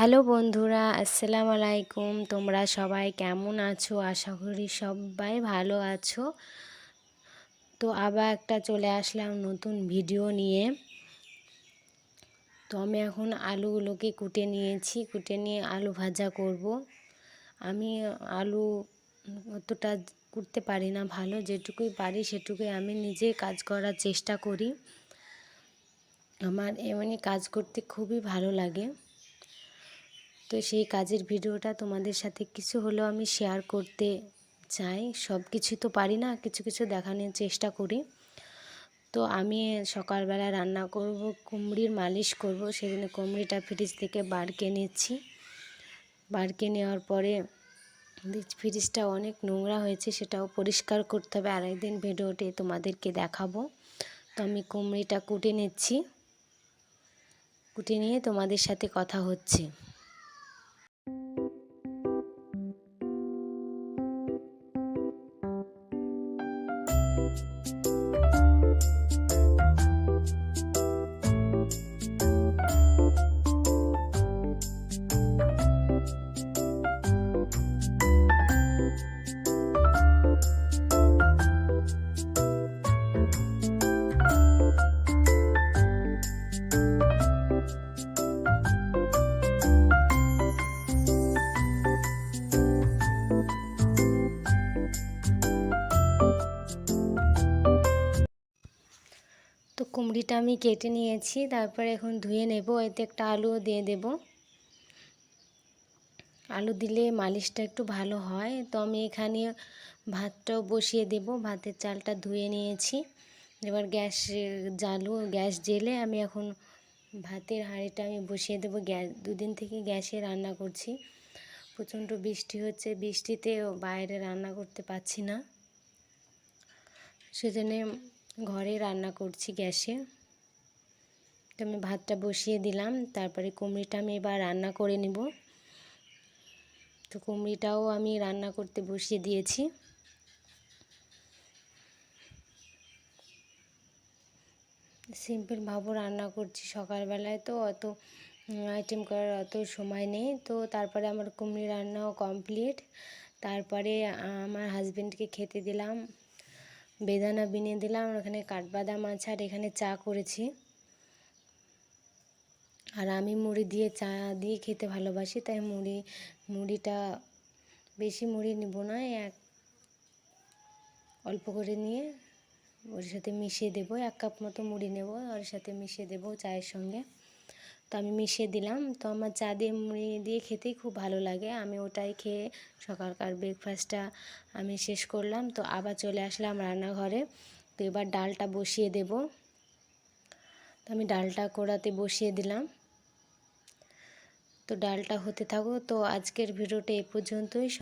Hello বন্ধুরা, আসসালামু আলাইকুম। তোমরা সবাই কেমন আছো? আশা করি সবাই ভালো আছো। তো আবার একটা চলে আসলাম নতুন ভিডিও নিয়ে। তো আমি এখন আলুগুলোকে কুটে নিয়েছি। কুটে নিয়ে আলু ভাজা করব। আমি আলু অতটা কুটতে পারি না, ভালো যেটুকুই পারি সেটুকুই আমি নিজে কাজ করার চেষ্টা করি। আমার এমনি কাজ করতে খুবই ভালো লাগে। তো সেই কাজের ভিডিওটা তোমাদের সাথে কিছু হলেও আমি শেয়ার করতে চাই। সব কিছু তো পারি না, কিছু কিছু দেখানোর চেষ্টা করি। তো আমি সকালবেলা রান্না করব, কুমড়ির মালিশ করব, সেদিনে কুমড়িটা ফ্রিজ থেকে বাড়কে নিচ্ছি। বাড়কে নেওয়ার পরে ফ্রিজটা অনেক নোংরা হয়েছে, সেটাও পরিষ্কার করতে হবে। আরেকদিন ভিডিওতে তোমাদেরকে দেখাবো। তো আমি কুমড়িটা কুটে নিচ্ছি। কুটে নিয়ে তোমাদের সাথে কথা হচ্ছে। কুমড়িটা আমি কেটে নিয়েছি, তারপরে এখন ধুয়ে নেব। এতে একটা আলুও দিয়ে দেব। আলু দিলে মালিশটা একটু ভালো হয়। তো আমি এখানে ভাতটাও বসিয়ে দেব। ভাতের চালটা ধুয়ে নিয়েছি। এবার গ্যাস জ্বালু গ্যাস জেলে আমি এখন ভাতের হাঁড়িটা আমি বসিয়ে দেবো। গ্যাস দুদিন থেকে গ্যাসে রান্না করছি। প্রচণ্ড বৃষ্টি হচ্ছে। বৃষ্টিতে বাইরে রান্না করতে পারছি না। সেজন্যে ঘরে রান্না করছি গ্যাসে। তো আমি ভাতটা বসিয়ে দিলাম, তারপরে কুমড়িটা আমি এবার রান্না করে নিব। তো কুমড়িটাও আমি রান্না করতে বসিয়ে দিয়েছি। সিম্পল ভাবো রান্না করছি সকালবেলায় তো, অত আইটেম করার অত সময় নেই। তো তারপরে আমার কুমড়ি রান্নাও কমপ্লিট তারপরে আমার হাজব্যান্ডকে খেতে দিলাম। বেদানা বিনে দিলাম ওখানে কাঠবাদাম আছে, আর এখানে চা করেছি। আর আমি মুড়ি দিয়ে চা দিয়ে খেতে ভালোবাসি, তাই মুড়ি, মুড়িটা বেশি মুড়ি নেব না, এক অল্প করে নিয়ে ওর সাথে মিশিয়ে দেবো, এক কাপ মতো মুড়ি নেব ওর সাথে মিশিয়ে দেবো চায়ের সঙ্গে। তো আমি মিশিয়ে দিলাম। তো আমার চা দিয়ে মুড়ি দিয়ে খেতেই খুব ভালো লাগে। আমি ওটাই খেয়ে সকালকার ব্রেকফাস্টটা আমি শেষ করলাম। তো আবার চলে আসলাম রান্নাঘরে। তো এবার ডালটা বসিয়ে দেব। তো আমি ডালটা কোড়াতে বসিয়ে দিলাম। তো ডালটা হতে থাকো তো আজকের ভিডিওটা এ পর্যন্তই।